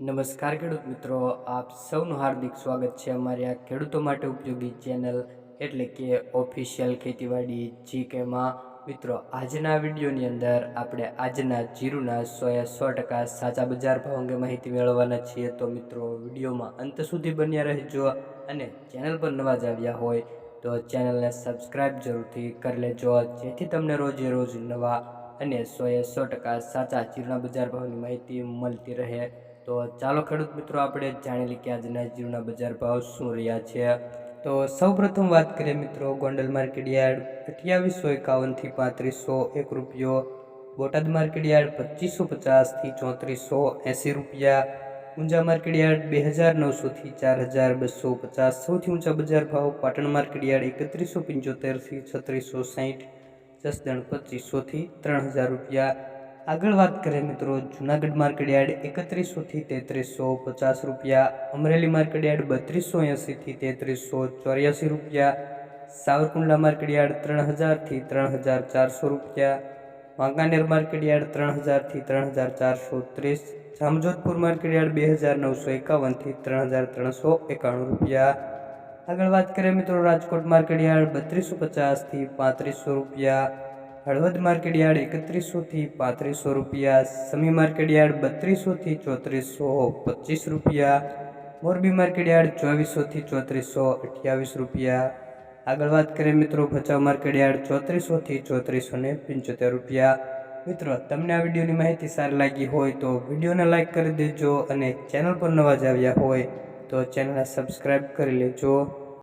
નમસ્કાર ખેડૂત મિત્રો, આપ સૌનું હાર્દિક સ્વાગત છે અમારી આ ખેડૂતો માટે ઉપયોગી ચેનલ એટલે કે ઓફિશિયલ ખેતીવાડી જીકેમાં. મિત્રો, આજના વિડીયોની અંદર આપણે આજના જીરુના સોએ સો ટકા સાચા બજાર ભાવ અંગે માહિતી મેળવવાના છીએ. તો મિત્રો, વિડીયોમાં અંત સુધી બન્યા રહેજો અને ચેનલ પર નવા જ આવ્યા હોય તો ચેનલને સબસ્ક્રાઈબ જરૂરથી કરી લેજો, જેથી તમને રોજે રોજ નવા અને સોએ સો ટકા સાચા જીરુના બજાર ભાવની માહિતી મળતી રહે. તો ચાલો ખેડૂત મિત્રો, આપણે જાણી લઈએ કે આજના જીરુના બજાર ભાવ શું રહ્યા છે. તો સૌપ્રથમ વાત કરીએ મિત્રો, ગોંડલ માર્કેટ યાર્ડ અઠ્યાવીસો એકાવનથી પાંત્રીસો એક રૂપિયો, બોટાદ માર્કેટ યાર્ડ પચીસો પચાસથી ચોત્રીસો એંસી રૂપિયા, ઊંઝા માર્કેટ યાર્ડ બે હજાર નવસોથી ચાર હજાર બસો પચાસ, સૌથી ઊંચા બજાર ભાવ પાટણ માર્કેટ યાર્ડ એકત્રીસો પંચોતેરથી છત્રીસો સાહીઠ જસદણ પચીસોથી ત્રણ હજાર રૂપિયા આગળ વાત કરીએ મિત્રો, જુનાગઢ માર્કેટ યાર્ડ એકત્રીસોથી તેત્રીસો પચાસ રૂપિયા, અમરેલી માર્કેટ યાર્ડ બત્રીસો એંસીથી તેત્રીસો ચોર્યાસી રૂપિયા, સાવરકુંડલા માર્કેટ યાર્ડ ત્રણ હજારથી ત્રણ હજાર ચારસો રૂપિયા, વાંકાનેર માર્કેટ યાર્ડ ત્રણ હજારથી ત્રણ હજાર ચારસો ત્રીસ, જામજોધપુર માર્કેટ યાર્ડ બે હજાર નવસો એકાવનથી ત્રણ હજાર ત્રણસો એકાણું રૂપિયા. આગળ વાત કરીએ મિત્રો, રાજકોટ માર્કેટ યાર્ડ બત્રીસો પચાસથી પાંત્રીસો રૂપિયા હળવદ માર્કેટ યાર્ડ એકત્રીસોથી પાંત્રીસો રૂપિયા, સમી માર્કેટ યાર્ડ બત્રીસોથી ચોત્રીસો પચીસ રૂપિયા, મોરબી માર્કેટ યાર્ડ ચોવીસોથી ચોત્રીસો અઠ્યાવીસ રૂપિયા. આગળ વાત કરીએ મિત્રો ભચાઉ માર્કેટ યાર્ડ ચોત્રીસોથી ચોત્રીસો ને પંચોતેર રૂપિયા. મિત્રો, તમને આ વિડીયોની માહિતી સારી લાગી હોય તો વિડીયોને લાઇક કરી દેજો અને ચેનલ પર નવા જ આવ્યા હોય તો ચેનલને સબસ્ક્રાઈબ કરી લેજો.